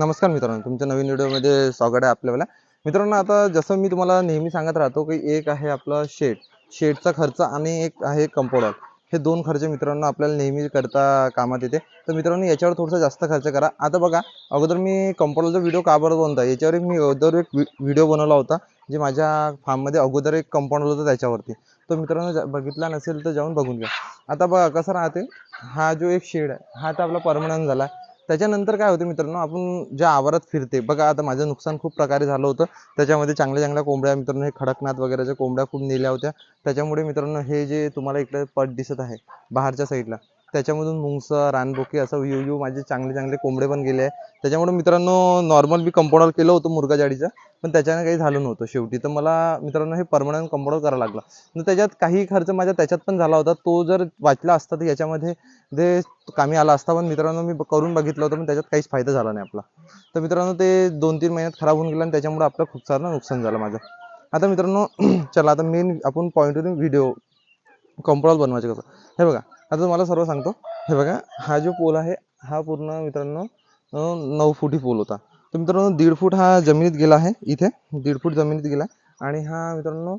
नमस्कार मित्रांनो तुमच्या नवीन व्हिडिओमध्ये स्वागत आहे आपल्याला. मित्रांनो आता जसं मी तुम्हाला नेहमी सांगत राहतो की एक आहे आपलं शेड. शेडचा खर्च आणि एक आहे कंपाऊंड हे दोन खर्च मित्रांनो आपल्याला नेहमी करता कामात येते. तर मित्रांनो याच्यावर थोडासा जास्त खर्च करा. आता बघा अगोदर मी कंपाऊंडचा व्हिडिओ का बरं बनता याच्यावर एक मी अगोदर एक व्हिडिओ बनवला होता जे माझ्या फार्ममध्ये अगोदर एक कंपाऊंड होतं त्याच्यावरती. तो मित्रांनो बघितला नसेल तर जाऊन बघून घ्या. आता बघा कसं राहते? हा जो एक शेड आहे हा तर आपला परमनंट झाला. त्याच्यानंतर काय होते मित्रांनो आपण ज्या आवारात फिरते बघा आता माझं नुकसान खूप प्रकारे झालं होतं. त्याच्यामध्ये चांगल्या चांगल्या कोंबड्या मित्रांनो हे खडकनाथ वगैरेच्या कोंबड्या खूप नेल्या होत्या. त्याच्यामुळे मित्रांनो हे जे तुम्हाला इकडे पट दिसत आहे बाहेरच्या साईडला त्याच्यामधून मुंगस रानबोके असं यू यू माझे चांगले चांगले कोंबडे पण गेले त्याच्यामुळे मित्रांनो नॉर्मल मी कंपाऊंडर केलं होतं मुर्गा जाडीचं पण त्याच्यानं काही झालं नव्हतं शेवटी. तर मला मित्रांनो हे परमनंट कंपाऊंडर करावं लागलं. तर त्याच्यात काही खर्च माझ्या त्याच्यात पण झाला होता. तो जर वाचला असता तर याच्यामध्ये ते कामी आला असता पण मित्रांनो मी करून बघितलं होतं पण त्याच्यात काहीच फायदा झाला नाही आपला. तर मित्रांनो ते दोन तीन महिन्यात खराब होऊन गेलं आणि त्याच्यामुळे आपलं खूप सारं नुकसान झालं माझं. आता मित्रांनो चला आता मेन आपण पॉईंट व्हिडिओ कंपाऊंड बनवायचे कसं? हे बघा. आता तुम्हाला सर्व सांगतो. हे बघा हा जो पोल आहे हा पूर्ण मित्रांनो नऊ फुटी पोल होता. तर मित्रांनो दीड फूट हा जमिनीत गेला आहे इथे. दीड फूट जमिनीत गेला आणि हा मित्रांनो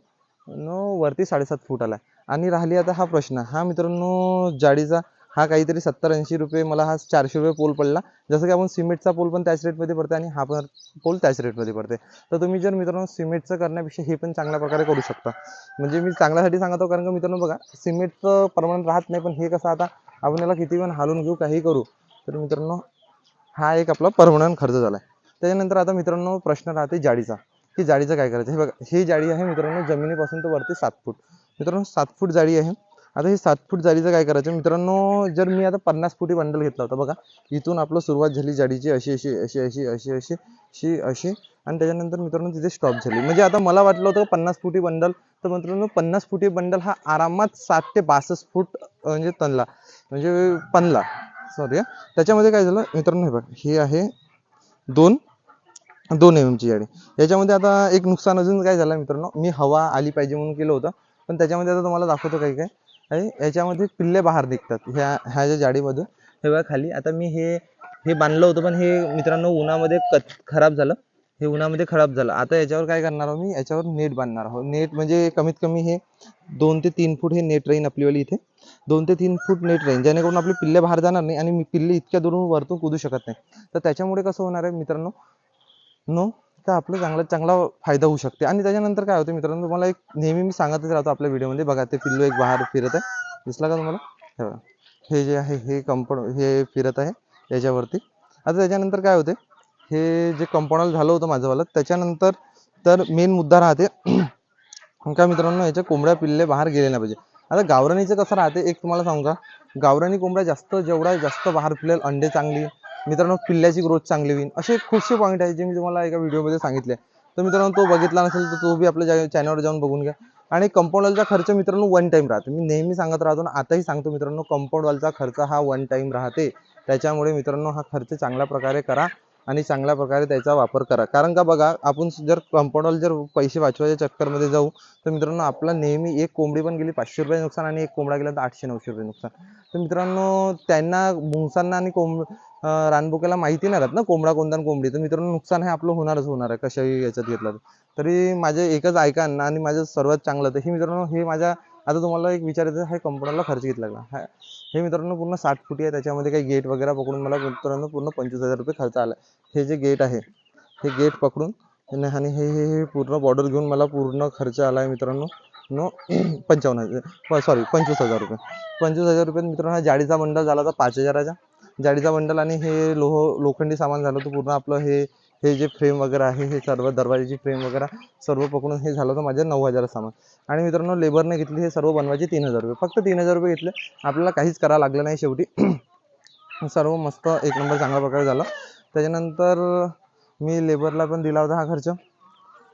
नो वरती साडेसात फूट आला आणि राहिली आता हा प्रश्न. हा मित्रांनो जाडीचा हा काहीतरी सत्तर ऐंशी रुपये मला हा चारशे रुपये पोल पडला. जसं की आपण सिमेंटचा पोल पण त्याच रेटमध्ये पडते आणि हा पण पोल त्याच रेटमध्ये पडते तर तुम्ही जर मित्रांनो सिमेंटचं करण्यापेक्षा हे पण चांगल्या प्रकारे करू शकता. म्हणजे मी चांगल्यासाठी सांगतो कारण का मित्रांनो बघा सिमेंटचं परमनंट राहत नाही पण हे कसं आता आपण याला किती पण हालून घेऊ काही करू. तर मित्रांनो हा एक आपला परमनंट खर्च झाला आहे त्याच्यानंतर आता मित्रांनो प्रश्न राहते जाडीचा. की जाडीचं काय करायचं? हे बघा ही जाडी आहे मित्रांनो जमिनीपासून तर वरती सात फूट. मित्रांनो सात फूट जाडी आहे. आता हे सात फूट जाडीचं काय करायचं? मित्रांनो जर मी आता पन्नास फुटी बंडल घेतला होता बघा इथून आपलं सुरुवात झाली जाडीची अशी अशी अशी अशी अशी अशी अशी अशी आणि त्याच्यानंतर मित्रांनो तिथे स्टॉप झाली. म्हणजे आता मला वाटलं होतं पन्नास फुटी बंडल तर मित्रांनो पन्नास फुटी बंडल हा आरामात साठ ते बासष्ट फूट म्हणजे तनला म्हणजे पनला सॉरी त्याच्यामध्ये काय झालं मित्रांनो हे बघा हे आहे दोन दोन एम एमची जाडी याच्यामध्ये आता एक नुकसान अजून काय झालं मित्रांनो मी हवा आली पाहिजे म्हणून केलं होतं पण त्याच्यामध्ये आता तुम्हाला दाखवतो काही काय याच्यामध्ये पिल्ले बाहेर निघतात ह्या ह्या ज्या जाडीमधून. हे बघा खाली आता मी हे हे बांधलं होतं पण हे मित्रांनो उन्हामध्ये कच खराब झालं. हे उन्हामध्ये खराब झालं. आता याच्यावर काय करणार आहोत मी? याच्यावर नेट बांधणार आहोत. नेट म्हणजे कमीत कमी हे दोन ते तीन फूट हे नेट राहीन आपलीवाली इथे. दोन ते तीन फूट नेट राहीन जेणेकरून आपले पिल्ले बाहेर जाणार नाही आणि मी पिल्ले इतक्या दुरून वरतून कुदू शकत नाही. तर त्याच्यामुळे कसं होणार आहे मित्रांनो? नो तर आपलं चांगला चांगला फायदा होऊ शकते. आणि त्याच्यानंतर काय होतं मित्रांनो तुम्हाला एक नेहमी मी सांगतच राहतो आपल्या व्हिडिओमध्ये. बघा ते पिल्लू एक बाहेर फिरत आहे. दिसला का तुम्हाला? हे जे आहे हे कंपाऊंड हे फिरत आहे याच्यावरती. आता त्याच्यानंतर काय होते? हे जे कंपाऊंडला झालं होतं माझंवालं त्याच्यानंतर तर मेन मुद्दा राहते का मित्रांनो याच्या कोंबड्या पिल्ले बाहेर गेले नाही पाहिजे. आता गावरानीचं कसं राहते? एक तुम्हाला सांगू का? गावरानी कोंबड्या जास्त जेवढा जास्त बाहेर फिरेल अंडे चांगली मित्रांनो पिल्ल्याची ग्रोथ चांगली होईल. असे खूपसे पॉईंट आहेत जे मी तुम्हाला एका व्हिडिओमध्ये सांगितले. तर मित्रांनो तो बघितला नसेल तर तो बी आपल्या चॅनलवर जाऊन बघून घ्या. आणि कंपाऊंडवालचा खर्च मित्रांनो वन टाईम राहतो. मी नेहमी सांगत राहतो ना आताही सांगतो मित्रांनो कंपाऊंडवालचा खर्च हा वन टाइम राहते. त्याच्यामुळे मित्रांनो हा खर्च चांगल्या प्रकारे करा आणि चांगल्या प्रकारे त्याचा वापर करा. कारण का बघा आपण जर कंपाऊंडवाल जर पैसे वाचवायच्या चक्करमध्ये जाऊ तर मित्रांनो आपला नेहमी एक कोंबडी पण गेली पाचशे रुपये नुकसान आणि एक कोंबडा गेला तर आठशे नऊशे रुपये नुकसान. तर मित्रांनो त्यांना मुंगसांना आणि कोंब रानबुक्याला माहिती नाही राहत ना कोंबडा कोणता आणि कोंबडी. तर मित्रांनो नुकसान हे आपलं होणारच होणार आहे कशाही याच्यात घेतलं तरी. माझे एकच ऐकान आणि माझं सर्वात चांगलं तर हे मित्रांनो हे माझ्या आता तुम्हाला एक विचारायचं आहे कंपनीला खर्च किती लागला? हे मित्रांनो पूर्ण साठ फुटी आहे त्याच्यामध्ये काही गेट वगैरे पकडून मला मित्रांनो पूर्ण पंचवीस हजार रुपये खर्च आला. हे जे गेट आहे हे गेट पकडून आणि हे हे हे पूर्ण बॉर्डर घेऊन मला पूर्ण खर्च आला आहे मित्रांनो. नो पंचावन्न हजार सॉरी पंचवीस हजार रुपये. पंचवीस हजार रुपये मित्रांनो हा जाडीचा बंडल झाला होता पाच हजाराचा. जाडीचा बंडल आणि हे लोह लोखंडी सामान झालं होतं पूर्ण आपलं हे हे जे फ्रेम वगैरे आहे हे सर्व दरवाजेची फ्रेम वगैरे सर्व पकडून हे झालं होतं माझ्या नऊ हजार सामान. आणि मित्रांनो लेबरने घेतली हे सर्व बनवायचे तीन हजार रुपये. फक्त तीन हजार रुपये घेतले. आपल्याला काहीच करावं लागलं नाही शेवटी. सर्व मस्त एक नंबर चांगल्या प्रकारे झालं. त्याच्यानंतर मी लेबरला पण दिला होता हा खर्च.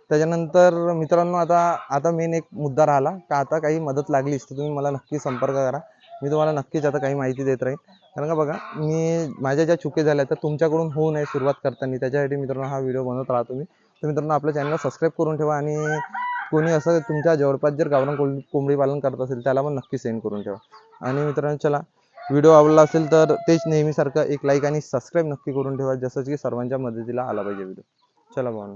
त्याच्यानंतर मित्रांनो आता आता मेन एक मुद्दा राहिला. का आता काही मदत लागलीच तर तुम्ही मला नक्की संपर्क करा. मी तुम्हाला नक्कीच आता काही माहिती देत राहीन. कारण का बघा मी माझ्या ज्या चुकी झाल्या तर तुमच्याकडून होऊ नये सुरुवात करताना. त्याच्यासाठी मित्रांनो हा व्हिडिओ बनवत राहतो मी तर मित्रांनो आपल्या चॅनलला सबस्क्राईब करून ठेवा आणि कोणी असं तुमच्या जवळपास जर गावरान कोंबडी कोंबडी पालन करत असेल त्याला पण नक्की सेंड करून ठेवा. आणि मित्रांनो चला व्हिडिओ आवडला असेल तर तेच नेहमीसारखं एक लाईक आणि सबस्क्राईब नक्की करून ठेवा जसं की सर्वांच्या मदतीला आला पाहिजे व्हिडिओ चला भावना.